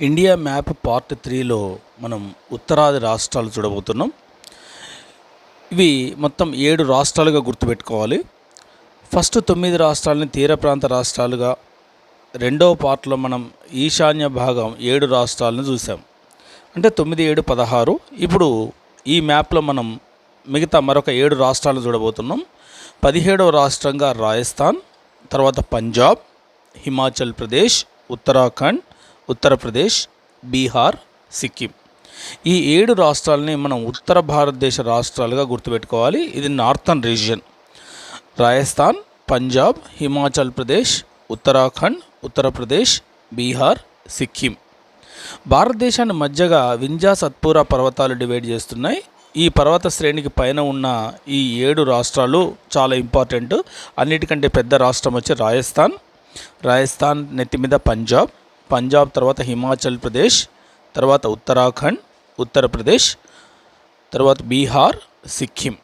India map part త్రీలో మనం ఉత్తరాది రాష్ట్రాలు చూడబోతున్నాం. ఇవి మొత్తం ఏడు రాష్ట్రాలుగా గుర్తుపెట్టుకోవాలి. ఫస్ట్ తొమ్మిది రాష్ట్రాలని తీర ప్రాంత రాష్ట్రాలుగా రెండవ పార్ట్లో మనం ఈశాన్య భాగం ఏడు రాష్ట్రాలను చూసాం. అంటే తొమ్మిది ఏడు పదహారు. ఇప్పుడు ఈ మ్యాప్లో మనం మిగతా మరొక ఏడు రాష్ట్రాలు చూడబోతున్నాం. పదిహేడవ రాష్ట్రంగా రాజస్థాన్ తర్వాత పంజాబ్ హిమాచల్ ప్రదేశ్ ఉత్తరాఖండ్ ఉత్తరప్రదేశ్ బీహార్ సిక్కిం. ఈ ఏడు రాష్ట్రాలని మనం ఉత్తర భారతదేశ రాష్ట్రాలుగా గుర్తుపెట్టుకోవాలి. ఇది నార్థన్ రీజియన్. రాజస్థాన్ పంజాబ్ హిమాచల్ ప్రదేశ్ ఉత్తరాఖండ్ ఉత్తరప్రదేశ్ బీహార్ సిక్కిం. భారతదేశాన్ని మధ్యగా వింజా సత్పురా పర్వతాలు డివైడ్ చేస్తున్నాయి. ఈ పర్వత శ్రేణికి పైన ఉన్న ఈ ఏడు రాష్ట్రాలు చాలా ఇంపార్టెంట్. అన్నిటికంటే పెద్ద రాష్ట్రం వచ్చి రాజస్థాన్. రాజస్థాన్ నెత్తి మీద పంజాబ్. పంజాబ్ తర్వాత హిమాచల్ ప్రదేశ్ తర్వాత ఉత్తరాఖండ్ ఉత్తరప్రదేశ్ తర్వాత బీహార్ సిక్కిం.